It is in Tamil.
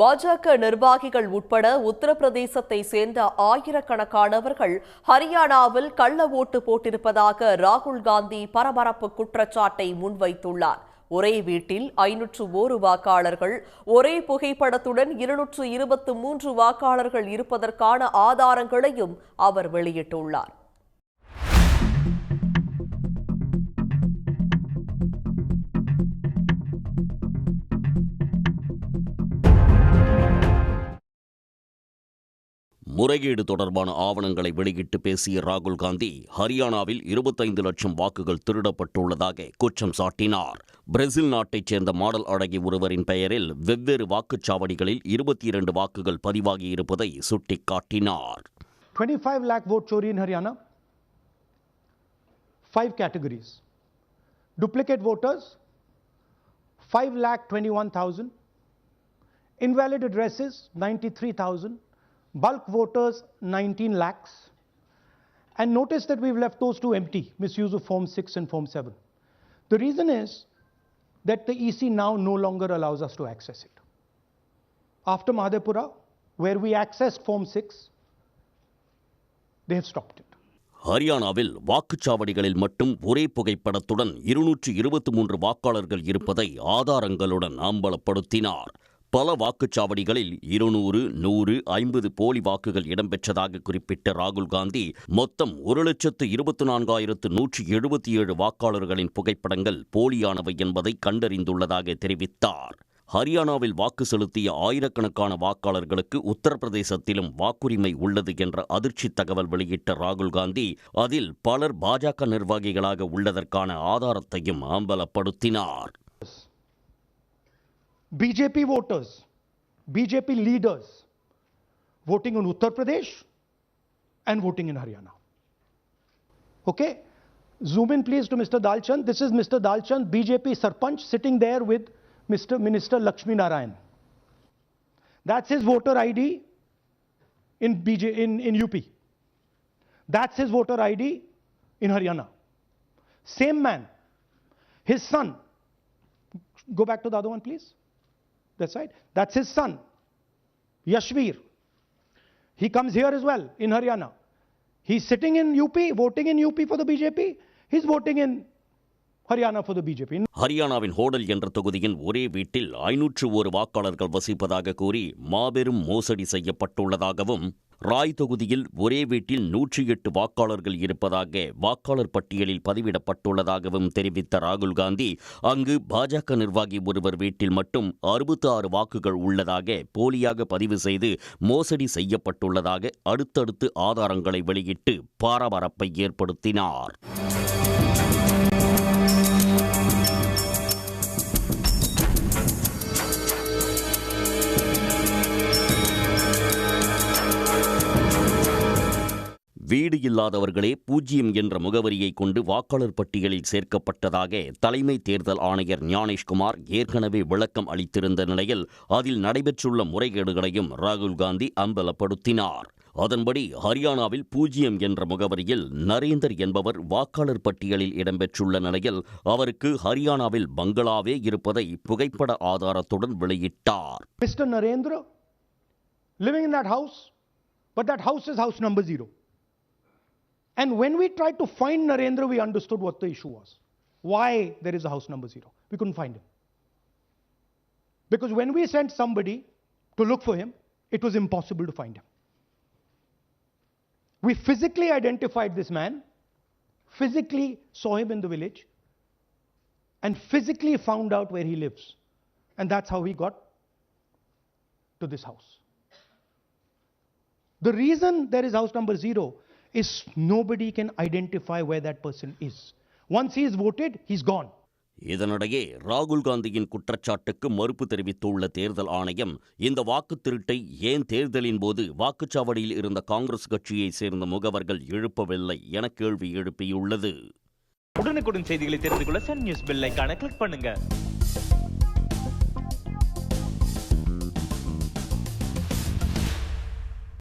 பாஜக நிர்வாகிகள் உட்பட உத்தரப்பிரதேசத்தை சேர்ந்த ஆயிரக்கணக்கானவர்கள் ஹரியானாவில் கள்ள ஓட்டு போட்டிருப்பதாக ராகுல் காந்தி பரபரப்பு குற்றச்சாட்டை முன்வைத்துள்ளார். ஒரே வீட்டில் ஐநூற்று ஓரு வாக்காளர்கள் ஒரே புகைப்படத்துடன் இருநூற்று இருபத்து மூன்று வாக்காளர்கள் இருப்பதற்கான ஆதாரங்களையும் அவர் வெளியிட்டுள்ளார். முறைகேடு தொடர்பான ஆவணங்களை வெளியிட்டு பேசிய ராகுல் காந்தி ஹரியானாவில் இருபத்தைந்து லட்சம் வாக்குகள் திருடப்பட்டுள்ளதாக குற்றம் சாட்டினார் பிரேசில் நாட்டைச் சேர்ந்த மாடல் அழகி ஒருவரின் பெயரில் வெவ்வேறு வாக்குச்சாவடிகளில் இருபத்தி இரண்டு வாக்குகள் பதிவாகியிருப்பதை சுட்டிக்காட்டினார் 25 lakh vote chori in Haryana. Five categories. Duplicate voters, 5 lakh 21,000. Invalid addresses, 93,000. Bulk voters, 19 lakhs. And notice that we've left those two empty, misuse of Form 6 and Form 7. The reason is that the EC now no longer allows us to access it. After Madhepura, where we accessed Form 6, they have stopped it. ஹரியானாவில் வாக்குச்சாவடிகளில் மட்டும் ஒரே புகைப்படத்துடன் இருநூற்று இருபத்தி மூன்று வாக்காளர்கள் இருப்பதை ஆதாரங்களுடன் அம்பலப்படுத்தினார் பல வாக்குச்சாவடிகளில் இருநூறு நூறு ஐம்பது போலி வாக்குகள் இடம்பெற்றதாக குறிப்பிட்ட ராகுல் காந்தி மொத்தம் ஒரு லட்சத்து இருபத்தி நான்காயிரத்து நூற்றி எழுபத்தி ஏழு வாக்காளர்களின் புகைப்படங்கள் போலியானவை என்பதை கண்டறிந்துள்ளதாக தெரிவித்தார். ஹரியானாவில் வாக்கு செலுத்திய ஆயிரக்கணக்கான வாக்காளர்களுக்கு உத்தரப்பிரதேசத்திலும் வாக்குரிமை உள்ளது என்ற அதிர்ச்சி தகவல் வெளியிட்ட ராகுல் காந்தி அதில் பலர் பாஜக நிர்வாகிகளாக உள்ளதற்கான ஆதாரத்தையும் அம்பலப்படுத்தினார். BJP voters, BJP leaders voting in Uttar Pradesh and voting in Haryana. Okay? Zoom in please to Mr. Dalchand. This is Mr. Dalchand, BJP Sarpanch, sitting there with Mr. Minister Lakshmi Narayan. That's his voter ID in, BJ, in, in UP. That's his voter ID in Haryana. Same man, his son. Go back to the other one, please. That's right. That's his son, Yashvir. He comes here as well in Haryana. He's sitting in UP, voting in UP for the BJP. He's voting in Haryana for the BJP. ஹரியானாவின் ஹோடல் என்ற தொகுதியின் ஒரே வீட்டில் ஐநூற்று ஒரு வாக்காளர்கள் வசிப்பதாக கூறி மாபெரும் மோசடி செய்யப்பட்டுள்ளதாகவும் ராய் தொகுதியில் ஒரே வீட்டில் நூற்றி எட்டு வாக்காளர்கள் இருப்பதாக வாக்காளர் பட்டியலில் பதிவிடப்பட்டுள்ளதாகவும் தெரிவித்த ராகுல் காந்தி அங்கு பாஜக நிர்வாகி ஒருவர் வீட்டில் மட்டும் அறுபத்தி ஆறு வாக்குகள் உள்ளதாக போலியாக பதிவு செய்து மோசடி செய்யப்பட்டுள்ளதாக அடுத்தடுத்து ஆதாரங்களை வெளியிட்டு பரபரப்பை ஏற்படுத்தினார் வீடு இல்லாதவர்களே பூஜ்ஜியம் என்ற முகவரியை கொண்டு வாக்காளர் பட்டியலில் சேர்க்கப்பட்டதாக தலைமை தேர்தல் ஆணையர் ஞானேஷ்குமார் ஏற்கனவே விளக்கம் அளித்திருந்த நிலையில் அதில் நடைபெற்றுள்ள முறைகேடுகளையும் ராகுல் காந்தி அம்பலப்படுத்தினார். அதன்படி ஹரியானாவில் பூஜ்ஜியம் என்ற முகவரியில் நரேந்தர் என்பவர் வாக்காளர் பட்டியலில் இடம்பெற்றுள்ள நிலையில் அவருக்கு ஹரியானாவில் பங்களாவே இருப்பதை புகைப்பட ஆதாரத்துடன் வெளியிட்டார். Mister Narendra living in that house but that house is house number zero And when we tried to find Narendra, we understood what the issue was. Why there is a house number zero. We couldn't find him. Because when we sent somebody to look for him, it was impossible to find him. We physically identified this man, physically saw him in the village, and physically found out where he lives. And that's how he got to this house. The reason there is house number zero is nobody can identify where that person is. Once he is voted, he's gone. இதனிடையே ராகுல் காந்தியின் குற்றச்சாட்டுக்கு மறுப்பு தெரிவித்துள்ள தேர்தல் ஆணையம் இந்த வாக்குத் திருட்டை ஏன் தேர்தலின் போது வாக்குச்சாவடியில் இருந்த காங்கிரஸ் கட்சியைச் சேர்ந்த முகவர்கள் எழுப்பவில்லை என கேள்வி எழுப்பியுள்ளது உடனுக்குடன் செய்திகளை தெரிந்து கொள்ள சன் நியூஸ் பெல் ஐகானை கிளிக் பண்ணுங்க